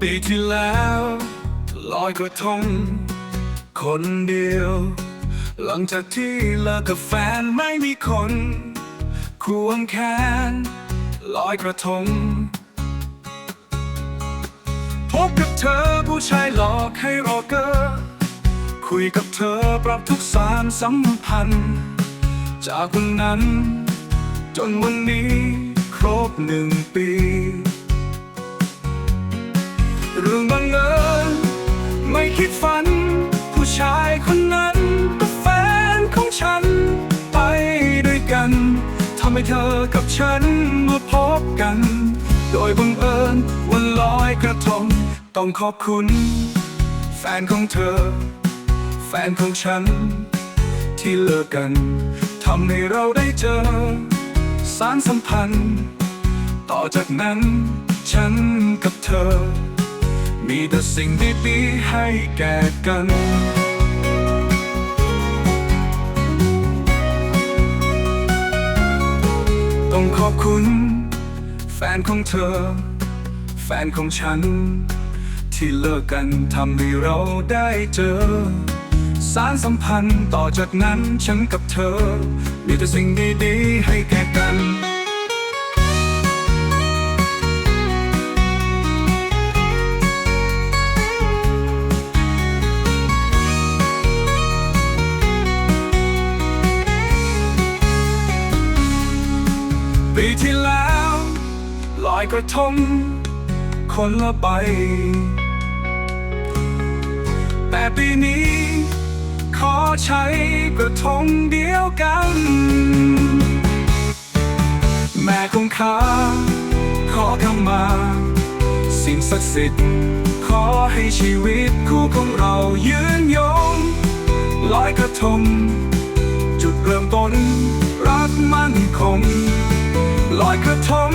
ปีที่แล้วลอยกระทง คนเดียว หลังจากที่เลิกกับแฟนไม่มีคนควงแขนลอยกระทง พบกับเธอผู้ชายหลอกให้รอเกอร์คุยกับเธอปรับทุกสารสัมพันธ์ จากวันนั้น จนวันนี้ครบหนึ่งปี เรื่องบังเอิญไม่คิดฝัน ผู้ชายคนนั้นเป็นแฟนของฉัน ไปด้วยกันทำให้เธอกับฉันมาพบกัน โดยบังเอิญวันลอยกระทงต้องขอบคุณ แฟนของเธอ แฟนของฉัน ที่เลิกกันทำให้เราได้เจอ สารสัมพันธ์ ต่อจากนั้นฉันกับเธอ มีแต่สิ่งดีๆให้แก่กันต้องขอบคุณ แฟนของเธอ แฟนของฉัน ที่เลิกกันทำให้เราได้เจอ สารสัมพันธ์ต่อจากนั้นฉันกับเธอ มีแต่สิ่งดีๆให้แก่กัน ปีที่แล้ว ลอยกระทงคนละใบ แต่ปีนี้ ขอใช้กระทงเดียวกัน แม่คงคาขอคำมา สิ่งศักดิ์สิทธิ์ ขอให้ชีวิตคู่ของเรายืนยง ลอยกระทงจุดเริ่มต้นรักมั่นคง กระทม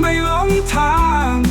ไม่หลงทาง